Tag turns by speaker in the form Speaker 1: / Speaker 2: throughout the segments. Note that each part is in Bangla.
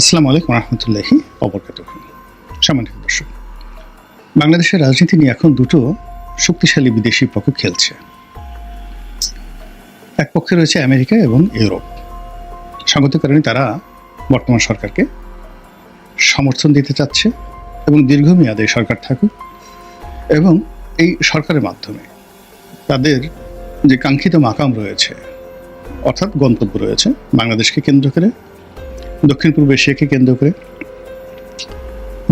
Speaker 1: আসসালামু আলাইকুম রহমতুল্লাহি অবরকাত সামান্য দর্শক, বাংলাদেশের রাজনীতি নিয়ে এখন দুটো শক্তিশালী বিদেশি পক্ষ খেলছে। এক পক্ষে রয়েছে আমেরিকা এবং ইউরোপ। সঙ্গত কারণে তারা বর্তমান সরকারকে সমর্থন দিতে চাচ্ছে এবং দীর্ঘমেয়াদে সরকার থাকুক এবং এই সরকারের মাধ্যমে তাদের যে কাঙ্ক্ষিত মাকাম রয়েছে, অর্থাৎ গন্তব্য রয়েছে, বাংলাদেশকে কেন্দ্র করে দক্ষিণ পূর্ব এশিয়াকে কেন্দ্র করে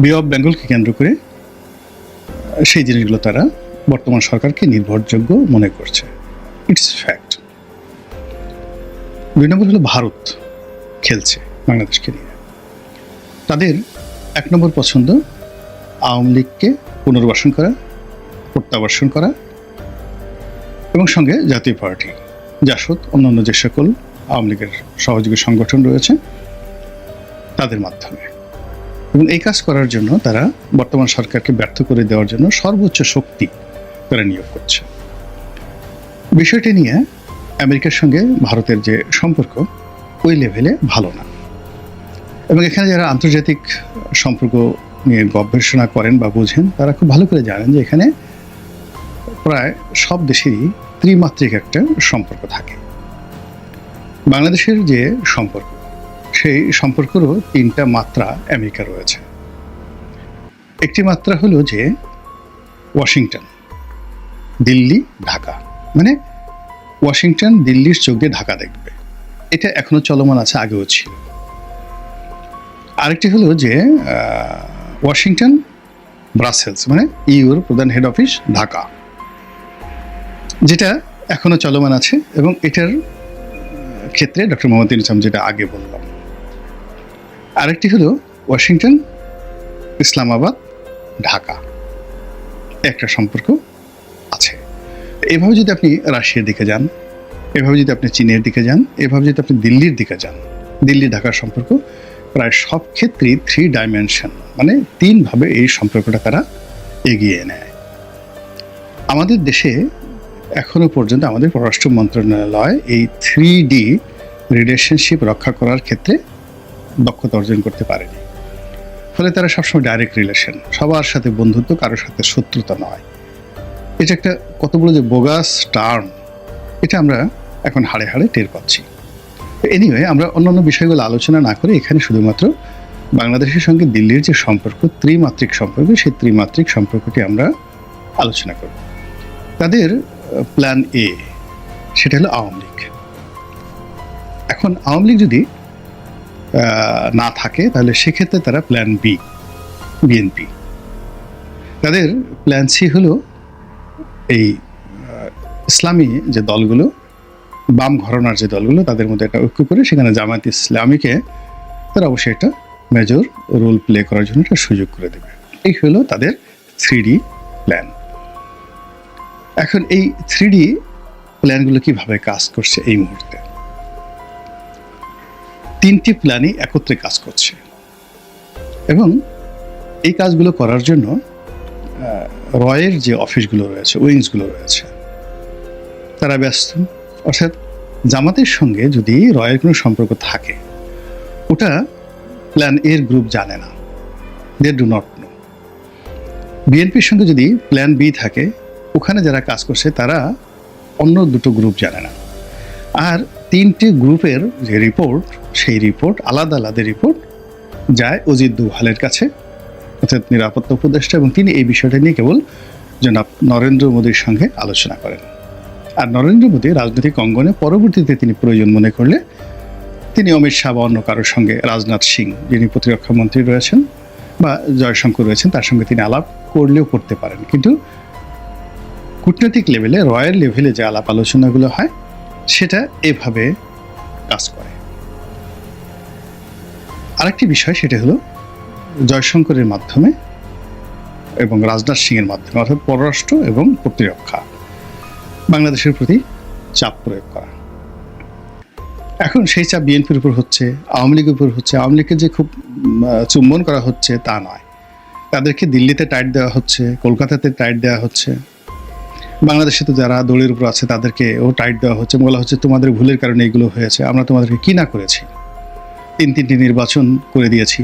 Speaker 1: বে অফ বেঙ্গলকে কেন্দ্র করে, সেই জিনিসগুলো তারা বর্তমান সরকারকে নির্ভরযোগ্য মনে করছে। ইটস ফ্যাক্ট দুই নম্বর হলো ভারত খেলছে বাংলাদেশকে নিয়ে। তাদের এক নম্বর পছন্দ আওয়ামী লীগকে পুনর্বাসন করা প্রত্যাবাসন করা এবং সঙ্গে জাতীয় পার্টি, জাসদ, অন্যান্য যে সকল আওয়ামী লীগের সহযোগী সংগঠন রয়েছে তাদের মাধ্যমে। এবং এই কাজ করার জন্য তারা বর্তমান সরকারকে ব্যর্থ করে দেওয়ার জন্য সর্বোচ্চ শক্তি তারা নিয়োগ করছে। বিষয়টি নিয়ে আমেরিকার সঙ্গে ভারতের যে সম্পর্ক, ওই লেভেলে ভালো না। এবং এখানে যারা আন্তর্জাতিক সম্পর্ক নিয়ে গবেষণা করেন বা বোঝেন, তারা খুব ভালো করে জানেন যে এখানে প্রায় সব দেশেরই ত্রিমাত্রিক একটা সম্পর্ক থাকে। বাংলাদেশের যে সম্পর্ক সেই সম্পর্কেরও তিনটা মাত্রা আমেরিকা রয়েছে। একটি মাত্রা হলো যে ওয়াশিংটন, দিল্লি, ঢাকা। মানে ওয়াশিংটন দিল্লির চোখ ঢাকা দেখবে। এটা এখনও চলমান আছে, আগেও ছিল। আরেকটি হলো যে ওয়াশিংটন, ব্রাসেলস মানে ইউর প্রধান হেড অফিস ঢাকা। যেটা এখনও চলমান আছে এবং এটার ক্ষেত্রে ডক্টর মোহাম্মদ ইনসাম যেটা আগে বললাম আরেকটি হলো ওয়াশিংটন, ইসলামাবাদ, ঢাকা। একটা সম্পর্ক আছে। এভাবে যদি আপনি রাশিয়ার দিকে যান, এভাবে যদি আপনি চীনের দিকে যান, এভাবে যদি আপনি দিল্লির দিকে যান, দিল্লি ঢাকার সম্পর্ক প্রায় সব ক্ষেত্রেই থ্রি ডাইমেনশন মানে তিনভাবে এই সম্পর্কটা তারা এগিয়ে নেয়। আমাদের দেশে এখনও পর্যন্ত আমাদের পররাষ্ট্র মন্ত্রণালয় এই থ্রি ডি রিলেশনশিপ রক্ষা করার ক্ষেত্রে দক্ষতা অর্জন করতে পারেনি। ফলে তারা সবসময় ডাইরেক্ট রিলেশন সবার সাথে বন্ধুত্ব, কারোর সাথে শত্রুতা নয়। এটা একটা কত বড় যে বোগাস টার্ম এটা আমরা এখন হাড়ে হাড়ে টের পাচ্ছি। এনিওয়ে আমরা অন্যান্য বিষয়গুলো আলোচনা না করে এখানে শুধুমাত্র বাংলাদেশের সঙ্গে দিল্লির যে সম্পর্ক, ত্রিমাত্রিক সম্পর্ক, সেই ত্রিমাত্রিক সম্পর্কটি আমরা আলোচনা করব। তাদের প্ল্যান এ সেটা হলো আওয়ামী লীগ। এখন আওয়ামী লীগ যদি না থাকে, তাহলে সেক্ষেত্রে তারা প্ল্যান বি বিএনপি তাদের প্ল্যান সি হলো এই ইসলামী যে দলগুলো, বাম ঘরনার যে দলগুলো, তাদের মধ্যে একটা ঐক্য করে সেখানে জামায়াত ইসলামীকে তারা অবশ্যই একটা মেজর রোল প্লে করার জন্য একটা সুযোগ করে দেবে। এই হলো তাদের থ্রি প্ল্যান এখন এই থ্রি ডি প্ল্যানগুলো কীভাবে কাজ করছে এই মুহূর্তে? তিনটি প্ল্যানই একত্রে কাজ করছে। এবং এই কাজগুলো করার জন্য রয়ের যে অফিসগুলো রয়েছে, উইংসগুলো রয়েছে, তারা ব্যস্ত। অর্থাৎ জামাতের সঙ্গে যদি রয়ের কোনো সম্পর্ক থাকে, ওটা প্ল্যান এর গ্রুপ জানে না। দে ডু নট নো বিএনপির সঙ্গে যদি প্ল্যান বি থাকে, ওখানে যারা কাজ করছে, তারা অন্য দুটো গ্রুপ জানে না। আর তিনটি গ্রুপের যে রিপোর্ট সেই রিপোর্ট, আলাদা আলাদা রিপোর্ট যায় অজিত দোভালের কাছে, অর্থাৎ নিরাপত্তা উপদেষ্টা এবং তিনি এই বিষয়টা নিয়ে কেবল জনাব নরেন্দ্র মোদীর সঙ্গে আলোচনা করেন। আর নরেন্দ্র মোদী রাজনৈতিক অঙ্গনে পরবর্তীতে তিনি প্রয়োজন মনে করলে তিনি অমিত শাহ বা অন্য কারোর সঙ্গে রাজনাথ সিং, যিনি প্রতিরক্ষা মন্ত্রী রয়েছেন বা জয়শঙ্কর রয়েছেন, তার সঙ্গে তিনি আলাপ করলেও করতে পারেন। কিন্তু কূটনৈতিক লেভেলে রয়্যাল লেভেলে যে আলাপ আলোচনাগুলো হয়, সেটা এভাবে কাজ করে। আরেকটি বিষয় সেটা হলো জয়শঙ্করের মাধ্যমে এবং রাজনাথ সিংয়ের মাধ্যমে, অর্থাৎ পররাষ্ট্র এবং প্রতিরক্ষা, বাংলাদেশের প্রতি চাপ প্রয়োগ করা। এখন সেই চাপ বিএনপির উপর হচ্ছে, আওয়ামী লীগের উপর হচ্ছে, আওয়ামী লীগকে যে খুব চুম্বন করা হচ্ছে তা নয়। তাদেরকে দিল্লিতে টাইট দেওয়া হচ্ছে, কলকাতাতে টাইট দেওয়া হচ্ছে। বাংলাদেশে তো যারা দলের উপর আছে তাদেরকে ও টাইট দেওয়া হচ্ছে। বলা হচ্ছে, তোমাদের ভুলের কারণে এগুলো হয়েছে, আমরা তোমাদেরকে কি না করেছি? তিন তিনটি নির্বাচন করে দিয়েছি।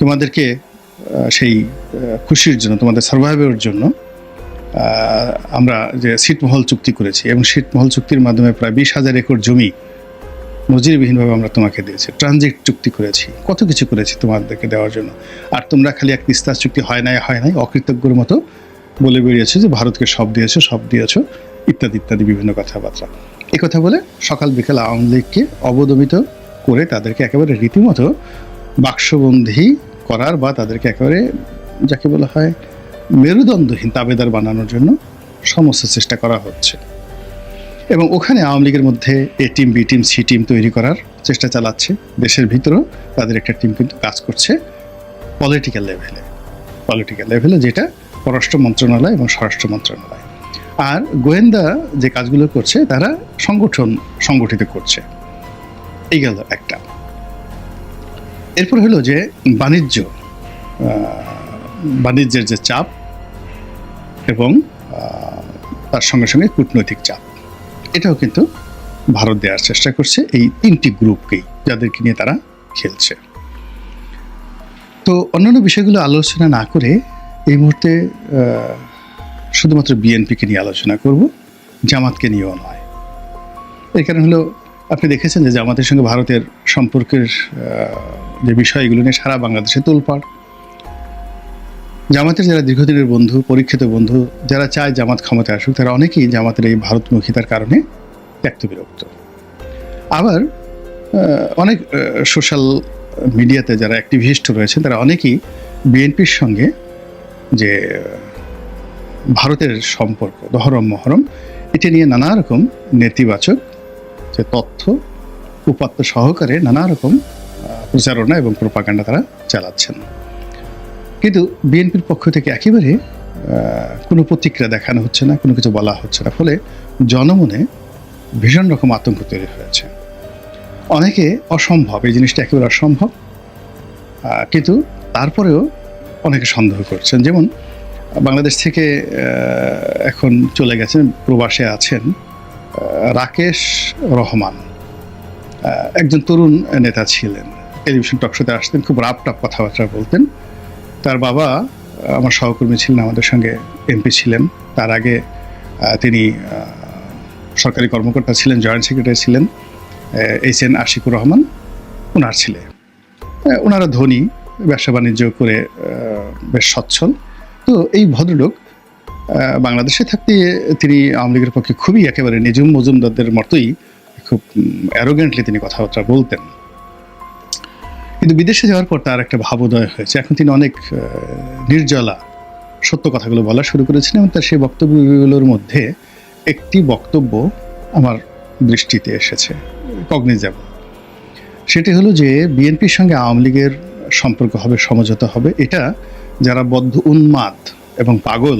Speaker 1: তোমাদেরকে সেই খুশির জন্য, তোমাদের সার্ভাইভের জন্য আমরা যে সিটমহল চুক্তি করেছি এবং সিটমহল চুক্তির মাধ্যমে প্রায় বিশ হাজার একর জমি নজিরবিহীনভাবে আমরা তোমাকে দিয়েছি। ট্রানজিট চুক্তি করেছি, কত কিছু করেছি তোমাদেরকে দেওয়ার জন্য। আর তোমরা খালি এক তিস্তার চুক্তি হয় নাই হয় নাই, অকৃতজ্ঞর মতো বলে বেরিয়েছে যে ভারতকে সব দিয়েছ সব দিয়েছ, ইত্যাদি ইত্যাদি বিভিন্ন কথাবার্তা। এই কথা বলে সকাল বিকাল আওয়ামী লীগকে অবদমিত করে তাদেরকে একেবারে রীতিমতো বাক্সবন্ধী করার বা তাদেরকে একেবারে যাকে বলা হয় মেরুদণ্ডহীন তাবেদার বানানোর জন্য সমস্ত চেষ্টা করা হচ্ছে। এবং ওখানে আওয়ামী লীগের মধ্যে A team, B team, C team তৈরি করার চেষ্টা চালাচ্ছে। দেশের ভিতরেও তাদের একটা টিম কিন্তু কাজ করছে পলিটিক্যাল লেভেলে পলিটিক্যাল লেভেলে যেটা পররাষ্ট্র মন্ত্রণালয় এবং স্বরাষ্ট্র মন্ত্রণালয়। আর গোয়েন্দা যে কাজগুলো করছে, তারা সংগঠন সংগঠিত করছে। এই গেল একটা। এরপর হলো যে বাণিজ্য বাণিজ্যের যে চাপ এবং তার সঙ্গে সঙ্গে কূটনৈতিক চাপ। এটাও কিন্তু ভারত দেওয়ার চেষ্টা করছে এই তিনটি গ্রুপকেই, যাদেরকে নিয়ে তারা খেলছে। তো অন্যান্য বিষয়গুলো আলোচনা না করে এই মুহূর্তে শুধুমাত্র বিএনপিকে নিয়ে আলোচনা করব, জামাতকে নিয়েও নয়। এর কারণ হলো আপনি দেখেছেন যে জামাতের সঙ্গে ভারতের সম্পর্কের যে বিষয়গুলো নিয়ে সারা বাংলাদেশে তোলপাড়। জামাতের যারা দীর্ঘদিনের বন্ধু, পরীক্ষিত বন্ধু, যারা চায় জামাত ক্ষমতায় আসুক, তারা অনেকেই জামাতের এই ভারতমুখিতার কারণে ত্যক্ত বিরক্ত। আবার অনেক সোশ্যাল মিডিয়াতে যারা অ্যাক্টিভিস্ট রয়েছেন, তারা অনেকেই বিএনপির সঙ্গে যে, ভারতের সম্পর্ক দহরম মহরম এটা নিয়ে নানা রকম নেতিবাচক যে তথ্য উপাত্ত সহকারে নানা রকম প্রচারণা এবং প্রপাগান্ডা তারা চালাচ্ছেন। কিন্তু বিএনপির পক্ষ থেকে একেবারে কোনো প্রতিক্রিয়া দেখানো হচ্ছে না, কোনো কিছু বলা হচ্ছে না। ফলে জনমনে ভীষণ রকম আতঙ্ক তৈরি হয়েছে। অনেকে অসম্ভব, এই জিনিসটা একেবারে অসম্ভব কিন্তু তারপরেও অনেকে সন্দেহ করছেন। যেমন বাংলাদেশ থেকে এখন চলে গেছেন, প্রবাসে আছেন রাকেশ রহমান একজন তরুণ নেতা ছিলেন। টেলিভিশন টকশোতে আসতেন, খুব রাপ টাপ কথাবার্তা বলতেন। তার বাবা আমার সহকর্মী ছিলেন, আমাদের সঙ্গে এমপি ছিলেন। তার আগে তিনি সরকারি কর্মকর্তা ছিলেন, জয়েন্ট সেক্রেটারি ছিলেন এইচ এন আশিকুর রহমান ওনার ছেলে। ওনারা ধনী, ব্যবসা বাণিজ্য করে বেশ সচ্ছল। তো এই ভদ্রলোক বাংলাদেশে থাকতে তিনি আওয়ামী লীগের পক্ষে খুবই একেবারে নিজুম মজুমদারদের মতোই খুব অ্যারোগেন্টলি তিনি কথাবার্তা বলতেন। কিন্তু বিদেশে যাওয়ার পর তার একটা ভাবোদয় হয়েছে। এখন তিনি অনেক নির্জলা, সত্য কথাগুলো বলা শুরু করেছেন এবং তার সেই বক্তব্যগুলোর মধ্যে একটি বক্তব্য আমার দৃষ্টিতে এসেছে কগনিজেবল সেটি হলো যে বিএনপির সঙ্গে আওয়ামী লীগের সম্পর্ক হবে, সমঝোতা হবে। এটা যারা বদ্ধ উন্মাদ এবং পাগল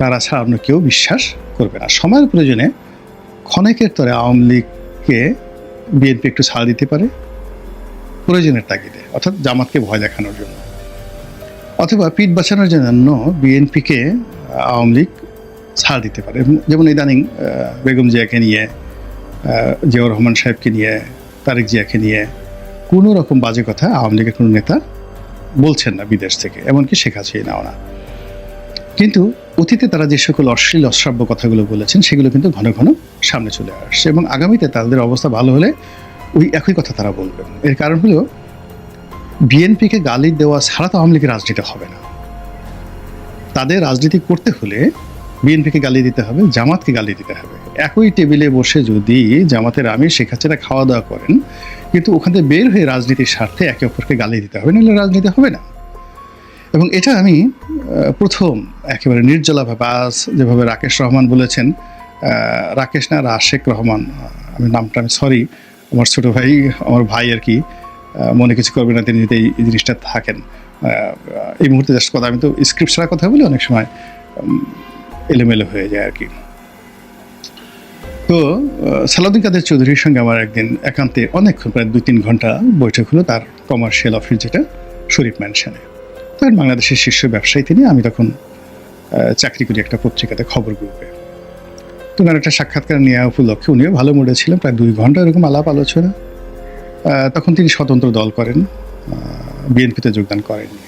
Speaker 1: তারা ছাড়া অন্য কেউ বিশ্বাস করবে না। সময়ের প্রয়োজনে ক্ষণেকের তরে আওয়ামী লীগকে বিএনপি একটু ছাড় দিতে পারে, প্রয়োজনের তাগিদে, অর্থাৎ জামাতকে ভয় দেখানোর জন্য। অথবা পিঠ বাঁচানোর জন্য বিএনপিকে আওয়ামী লীগ ছাড় দিতে পারে। যেমন ইদানিং বেগম জিয়াকে নিয়ে জিয়াউর রহমান সাহেবকে নিয়ে, তারেক জিয়াকে নিয়ে কোনো রকম বাজে কথা আওয়ামী লীগের কোনো নেতা বলছেন না বিদেশ থেকে। এমনকি শেখ হাসিনাও না। কিন্তু অতীতে তারা যে সকল অশ্লীল, অশ্রাব্য কথাগুলো বলেছেন, সেগুলো কিন্তু ঘন ঘন সামনে চলে আসছে এবং আগামীতে তাদের অবস্থা ভালো হলে ওই একই কথা তারা বলবেন। এর কারণ হলো, বিএনপিকে গালি দেওয়া ছাড়া তো আওয়ামী লীগের রাজনীতি হবে না। তাদের রাজনীতি করতে হলে বিএনপিকে গালি দিতে হবে, জামাতকে গালি দিতে হবে। একই টেবিলে বসে যদি জামাতের আমির শেখ হাসিনা খাওয়া দাওয়া করেন, কিন্তু ওখান থেকে বের হয়ে রাজনীতির স্বার্থে একে অপরকে গালি দিতে হবে, নাহলে রাজনীতি হবে না। এবং এটা আমি প্রথম একেবারে নির্জলাভাবে, আজ যেভাবে রাকেশ রহমান বলেছেন রাকেশ না, রাশেক রহমান আমি নামটা, আমি সরি আমার ছোট ভাই, আমার ভাই আর কি মনে কিছু করবে না, তিনি যদি এই জিনিসটা থাকেন। এই মুহূর্তে জাস্ট কথা, আমি তো স্ক্রিপ্ট ছাড়া কথা বলি, অনেক সময় এলোমেলো হয়ে যায় আর কি। তো সালাউদ্দিন কাদের চৌধুরীর সঙ্গে আমার একদিন একান্তে অনেকক্ষণ, প্রায় দুই তিন ঘণ্টা বৈঠক হলো, তার কমার্শিয়াল অফিস যেটা, শরীফ ম্যানশনে তখন বাংলাদেশের শীর্ষ ব্যবসায়ী তিনি, আমি তখন চাকরি করি একটা পত্রিকাতে খবর গ্রুপে। তো ওনার একটা সাক্ষাৎকার নেওয়া উপলক্ষে উনিও ভালো মুডে ছিলেন, প্রায় দুই ঘণ্টা এরকম আলাপ আলোচনা। তখন তিনি স্বতন্ত্র দল করেন বিএনপিতে যোগদান করেননি।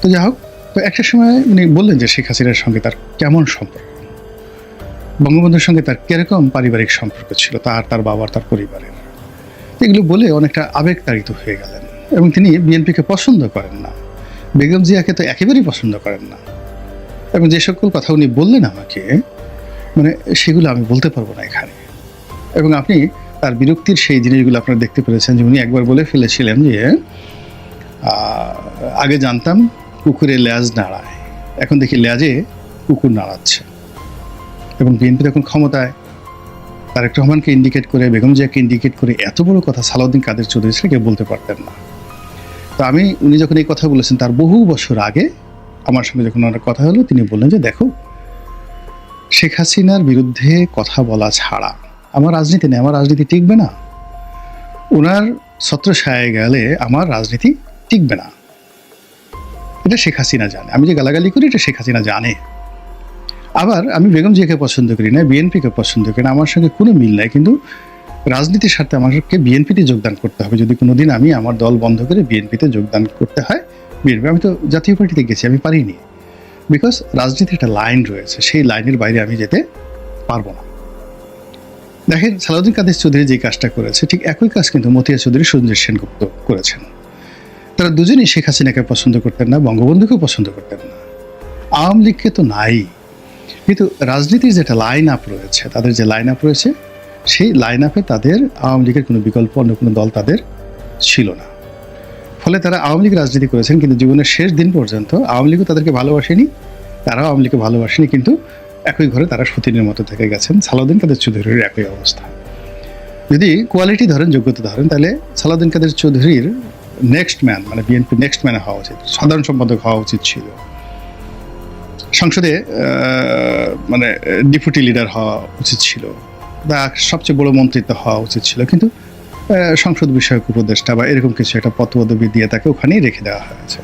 Speaker 1: তো যাই হোক, তো একটা সময় উনি বললেন যে শেখ হাসিনার সঙ্গে তার কেমন সম্পর্ক? বঙ্গবন্ধুর সঙ্গে তার কীরকম পারিবারিক সম্পর্ক ছিল, তার তার বাবার, তার পরিবারের? এগুলো বলে অনেকটা আবেগতাড়িত হয়ে গেলেন। এবং তিনি বিএনপিকে পছন্দ করেন না। বেগম জিয়াকে তো একেবারেই পছন্দ করেন না। এবং যে সকল কথা উনি বললেন আমাকে মানে সেগুলো আমি বলতে পারব না এখানে। এবং আপনি তার বিরক্তির সেই জিনিসগুলো আপনারা দেখতে পেরেছেন যে উনি একবার বলে ফেলেছিলেন যে আগে জানতাম কুকুরে ল্যাজ নাড়ায়, এখন দেখি ল্যাজে কুকুর নাড়াচ্ছে। এবং বিএনপি তখন ক্ষমতায়। তারেক রহমানকে ইন্ডিকেট করে, বেগম জিয়াকে ইন্ডিকেট করে এত বড় কথা সালাউদ্দিন কাদের চৌধুরী কেউ বলতে পারতেন না। তো আমি, উনি যখন এই কথা বলেছেন, তার বহু বছর আগে আমার সঙ্গে যখন ওনার কথা হলো, তিনি বললেন যে, দেখো, শেখ হাসিনার বিরুদ্ধে কথা বলা ছাড়া আমার রাজনীতি নেই, আমার রাজনীতি টিকবে না। ওনার ছত্রছায়ায় গেলে আমার রাজনীতি টিকবে না। এটা শেখ হাসিনা জানে। আমি যে গালাগালি করি, এটা শেখ হাসিনা জানে। আবার আমি বেগম জিয়াকে পছন্দ করি না, বিএনপিকে পছন্দ করি না, আমার সঙ্গে কোনো মিল নাই। কিন্তু রাজনীতির সাথে আমাকে বিএনপিতে যোগদান করতে হবে। যদি কোনোদিন আমি আমার দল বন্ধ করে বিএনপিতে যোগদান করতে হয়, বিএনপি, আমি তো জাতীয় পার্টিতে গেছি, আমি পারিনি। বিকজ রাজনীতির একটা লাইন রয়েছে, সেই লাইনের বাইরে আমি যেতে পারব না। দেখেন, সালাউদ্দিন কাদের চৌধুরী যে কাজটা করেছে, ঠিক একই কাজ কিন্তু মতিয়া চৌধুরী সঞ্জয় সেনগুপ্ত করেছেন। তারা দুজনেই শেখ হাসিনাকে পছন্দ করতেন না, বঙ্গবন্ধুকেও পছন্দ করতেন না। আওয়ামী লীগকে তো নাই। কিন্তু রাজনীতির যেটা লাইন আপ রয়েছে, তাদের যে লাইন আপ রয়েছে সেই লাইন আপে তাদের আওয়ামী লীগের কোনো বিকল্প অন্য কোনো দল তাদের ছিল না। ফলে তারা আওয়ামী লীগ রাজনীতি করেছেন, কিন্তু জীবনের শেষ দিন পর্যন্ত আওয়ামী লীগও তাদেরকে ভালোবাসেনি, তারাও আওয়ামী লীগকে ভালোবাসেনি, কিন্তু একই ঘরে তারা সতীনের মতো থেকে গেছেন। সালাউদ্দিন কাদের চৌধুরীর একই অবস্থা। যদি কোয়ালিটি ধরেন, যোগ্যতা ধরেন, তাহলে সালাউদ্দিন কাদের চৌধুরীর নেক্সট ম্যান মানে বিএনপি নেক্সট ম্যানে হওয়া উচিত। সাধারণ সম্পাদক হওয়া উচিত ছিল। সংসদে মানে ডেপুটি লিডার হওয়া উচিত ছিল। বা সবচেয়ে বড় মন্ত্রিত্ব হওয়া উচিত ছিল। কিন্তু সংসদ বিষয়ক উপদেষ্টা বা এরকম কিছু একটা পদপদবি দিয়ে তাকে ওখানেই রেখে দেওয়া হয়েছে।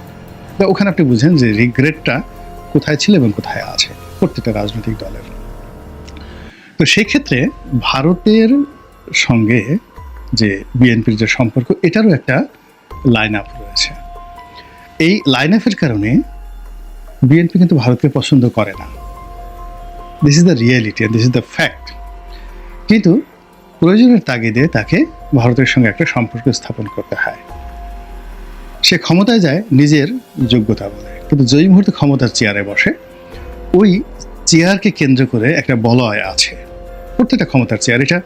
Speaker 1: তো ওখানে আপনি বুঝেন যে রিগ্রেটটা কোথায় ছিল এবং কোথায় আছে প্রত্যেকটা রাজনৈতিক দলের। তো সেক্ষেত্রে ভারতের সঙ্গে যে বিএনপির যে সম্পর্ক, এটারও একটা লাইন আপ রয়েছে। এই লাইন আপের কারণে বিএনপি কিন্তু ভারতকে পছন্দ করে না। This is the reality this is the fact কিন্তু প্রয়োজনের তাগিদে তাকে ভারতের সঙ্গে একটা সম্পর্ক স্থাপন করতে হয়। সে ক্ষমতায় যায় নিজের যোগ্যতা বলে। কিন্তু যেই মুহূর্তে ক্ষমতার চেয়ারে বসে, ওই চেয়ারকে কেন্দ্র করে একটা বলয় আছে। প্রত্যেকটা ক্ষমতার চেয়ার, এটা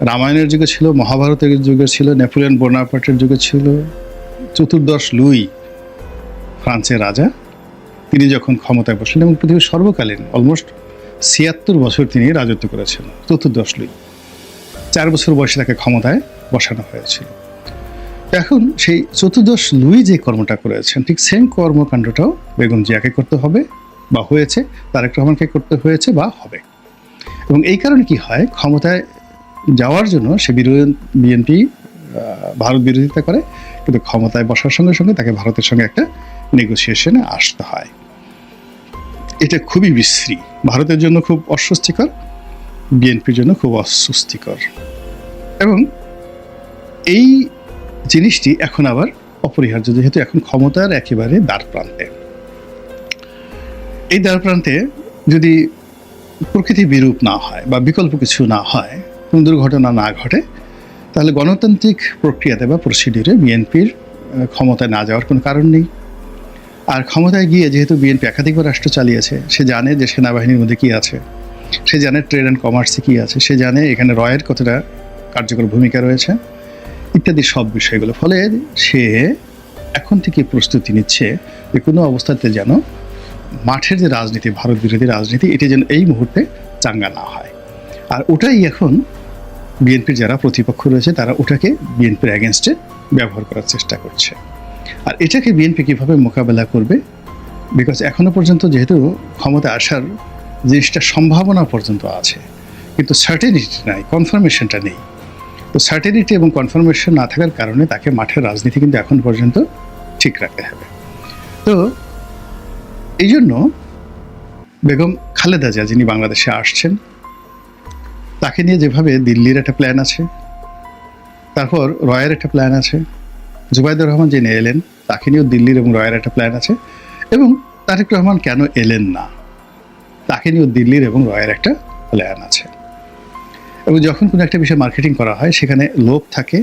Speaker 1: রামায়ণের যুগে ছিল, মহাভারতের যুগে ছিল, নেপোলিয়ন বোনাপার্টের যুগে ছিল, চতুর্দশ লুই, ফ্রান্সের রাজা, তিনি যখন ক্ষমতায় বসলেন এবং পৃথিবীর সর্বকালীন অলমোস্ট ছিয়াত্তর বছর তিনি রাজত্ব করেছেন, চতুর্দশ লুই চার বছর বয়সে তাকে ক্ষমতায় বসানো হয়েছিল। এখন সেই চতুর্দশ লুই যে কর্মটা করেছেন, ঠিক সেম কর্মকাণ্ডটাও বেগম জিয়াকে করতে হবে বা হয়েছে, তারেক রহমানকে করতে হয়েছে বা হবে। এবং এই কারণে কি হয়, ক্ষমতায় যাওয়ার জন্য সে বিএনপি ভারত বিরোধিতা করে, কিন্তু ক্ষমতায় বসার সঙ্গে সঙ্গে তাকে ভারতের সঙ্গে একটা নেগোসিয়েশনে আসতে হয়। এটা খুবই বিশ্রী। ভারতের জন্য খুব অস্বস্তিকর, বিএনপির জন্য খুব অস্বস্তিকর। এবং এই জিনিসটি এখন আবার অপরিহার্য, যেহেতু এখন ক্ষমতার একেবারে দ্বার প্রান্তে এই দ্বার প্রান্তে যদি প্রকৃতি বিরূপ না হয় বা বিকল্প কিছু না হয়, কোনো দুর্ঘটনা না ঘটে, তাহলে গণতান্ত্রিক প্রক্রিয়াতে বা প্রসিডিউরে বিএনপির ক্ষমতায় না যাওয়ার কোনো কারণ নেই। আর ক্ষমতায় গিয়ে যেহেতু বিএনপি একাধিকবার রাষ্ট্র চালিয়েছে, সে জানে যে সেনাবাহিনীর মধ্যে কী আছে। সে জানে ট্রেড অ্যান্ড কমার্সে কী আছে। সে জানে এখানে রয়ের কতটা কার্যকর ভূমিকা রয়েছে, ইত্যাদি সব বিষয়গুলো। ফলে সে এখন থেকে প্রস্তুতি নিচ্ছে যে কোনো অবস্থাতে যেন মাঠের যে রাজনীতি, ভারত বিরোধী রাজনীতি, এটি যেন এই মুহূর্তে চাঙ্গা না হয়। আর ওটাই এখন বিএনপির যারা প্রতিপক্ষ রয়েছে, তারা ওটাকে বিএনপির অ্যাগেনস্টে ব্যবহার করার চেষ্টা করছে। আর এটাকে বিএনপি কীভাবে মোকাবেলা করবে? বিকজ এখনও পর্যন্ত যেহেতু ক্ষমতা আসার জিনিসটা সম্ভাবনা পর্যন্ত আছে, কিন্তু সার্টেনিটি নাই কনফার্মেশনটা নেই। তো সার্টেনিটি এবং কনফার্মেশন না থাকার কারণে তাকে মাঠের রাজনীতি কিন্তু এখন পর্যন্ত ঠিক রাখতে হবে। তো এই জন্য বেগম খালেদা জিয়া, যিনি বাংলাদেশে আসছেন, তাকে নিয়ে যেভাবে দিল্লির একটা প্ল্যান আছে, তারপর রয়ের একটা প্ল্যান আছে জুবাইদুর রহমান যিনি এলেন, তাকে নিয়েও দিল্লির এবং রয়ের একটা প্ল্যান আছে। এবং তারেক রহমান কেন এলেন না? তাকে নিয়েও দিল্লির এবং রয়ের একটা প্ল্যান আছে। এবং যখন কোনো একটা বিষয় মার্কেটিং করা হয়, সেখানে লোভ থাকে,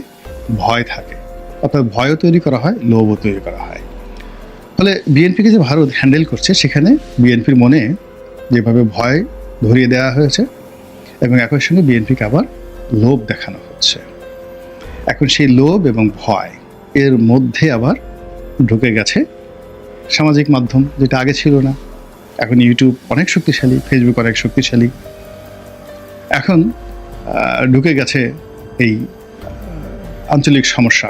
Speaker 1: ভয় থাকে। অর্থাৎ ভয়ও তৈরি করা হয়, লোভও তৈরি করা হয়। ফলে বিএনপিকে যে ভারত হ্যান্ডেল করছে, সেখানে বিএনপির মনে যেভাবে ভয় ধরিয়ে দেওয়া হয়েছে, এবং একই সঙ্গে বিএনপিকে আবার লোভ দেখানো হচ্ছে। এখন সেই লোভ এবং ভয় এর মধ্যে আবার ঢুকে গেছে সামাজিক মাধ্যম, যেটা আগে ছিল না। এখন ইউটিউব অনেক শক্তিশালী ফেসবুক অনেক শক্তিশালী। এখন ঢুকে গেছে এই আঞ্চলিক সমস্যা,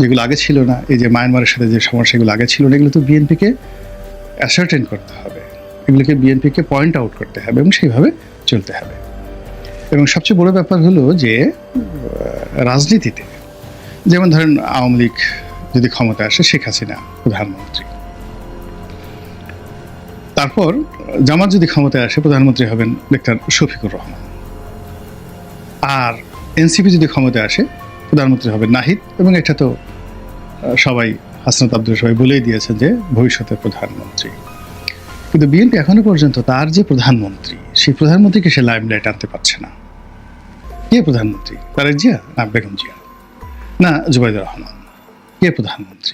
Speaker 1: যেগুলো আগে ছিল না। এই যে মায়ানমারের সাথে যে সমস্যাগুলো আগে ছিল না, এগুলো তো বিএনপিকে অ্যাসার্টেন করতে হবে। এগুলোকে বিএনপিকে পয়েন্ট আউট করতে হবে এবং সেইভাবে চলতে হবে। এবং সবচেয়ে বড় ব্যাপার হলো যে রাজনীতিতে যেমন ধরেন আওয়ামী লীগ যদি ক্ষমতা আসে, শেখ হাসিনা প্রধানমন্ত্রী। তারপর জামাত যদি ক্ষমতায় আসে, প্রধানমন্ত্রী হবেন ডক্টর শফিকুর রহমান। আর এনসিপি যদি ক্ষমতায় আসে, প্রধানমন্ত্রী হবেন নাহিদ। এবং এটা তো সবাই, হাসনাত আব্দুল সবাই বলেই দিয়েছেন যে ভবিষ্যতের প্রধানমন্ত্রী। কিন্তু বিএনপি এখনও পর্যন্ত তার যে প্রধানমন্ত্রী, সেই প্রধানমন্ত্রীকে সে লাইমলাইট আনতে পারছে না। কে প্রধানমন্ত্রী? তারেক জিয়া না বেগম জিয়া? না জুবাইদুর রহমান কে প্রধানমন্ত্রী?